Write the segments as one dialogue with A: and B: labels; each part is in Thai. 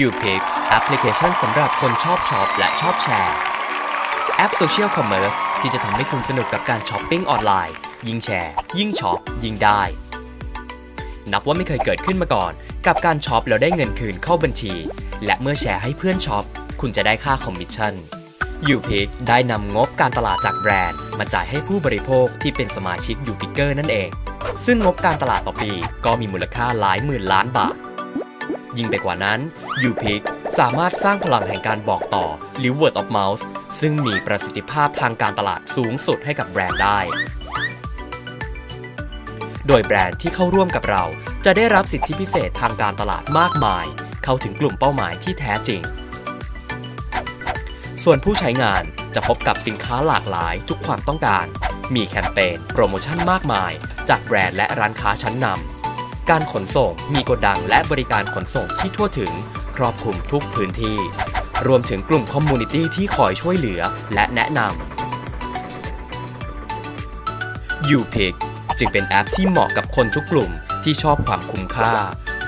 A: YouPick แอปพลิเคชันสำหรับคนชอบช็อปและชอบแชร์ แอปโซเชียลคอมเมอร์สที่จะทำให้คุณสนุกกับการช้อปปิ้งออนไลน์ ยิ่งแชร์ ยิ่งช็อป ยิ่งได้ นับว่าไม่เคยเกิดขึ้นมาก่อน กับการช็อปแล้วได้เงินคืนเข้าบัญชี และเมื่อแชร์ให้เพื่อนช็อป คุณจะได้ค่าคอมมิชชั่น YouPick ได้นำงบการตลาดจากแบรนด์ มาจ่ายให้ผู้บริโภคที่เป็นสมาชิก YouPicker นั่นเอง ซึ่งงบการตลาดต่อปีก็มีมูลค่าหลายหมื่นล้านบาท ยิ่งไปกว่านั้น YouPic สามารถสร้างพลังแห่งการบอกต่อหรือ word of mouth ซึ่งมีประสิทธิภาพทางการตลาดสูงสุดให้กับแบรนด์ได้ โดยแบรนด์ที่เข้าร่วมกับเราจะได้รับสิทธิพิเศษทางการตลาดมากมาย เข้าถึงกลุ่มเป้าหมายที่แท้จริง ส่วนผู้ใช้งานจะพบกับสินค้าหลากหลายทุกความต้องการ มีแคมเปญโปรโมชั่นมากมาย จากแบรนด์และร้านค้าชั้นนำ การขนส่งมีโกดังและบริการขนส่งที่ทั่วถึง ครอบคลุมทุกพื้นที่ รวมถึงกลุ่มคอมมูนิตี้ที่คอยช่วยเหลือและแนะนำ YouPick จึงเป็นแอปที่เหมาะกับคนทุกกลุ่มที่ชอบความคุ้มค่า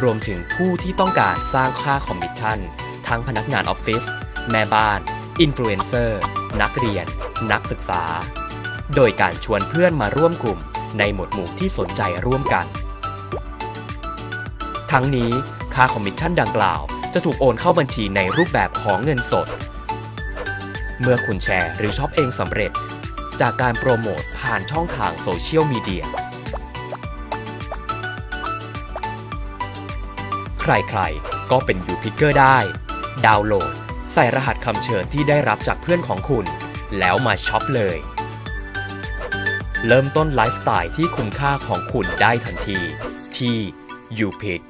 A: รวมถึงผู้ที่ต้องการสร้างค่าคอมมิชชั่น ทั้งพนักงานออฟฟิศแม่บ้าน อินฟลูเอนเซอร์ นักเรียน นักศึกษา โดยการชวนเพื่อนมาร่วมกลุ่มในหมวดหมู่ที่สนใจร่วมกัน ทั้งนี้ค่าคอมมิชชั่นดังกล่าว จะถูกโอนเข้าบัญชีในรูปแบบของเงินสด เมื่อคุณแชร์หรือช็อปเองสำเร็จ จากการโปรโมทผ่านช่องทางโซเชียลมีเดียใครๆ ก็เป็นยูพิกเกอร์ได้ ดาวน์โหลด ใส่รหัสคำเชิญที่ได้รับจากเพื่อนของคุณ แล้วมาช็อปเลย เริ่มต้นไลฟ์สไตล์ที่คุ้มค่าของคุณได้ทันที ที่ YouPick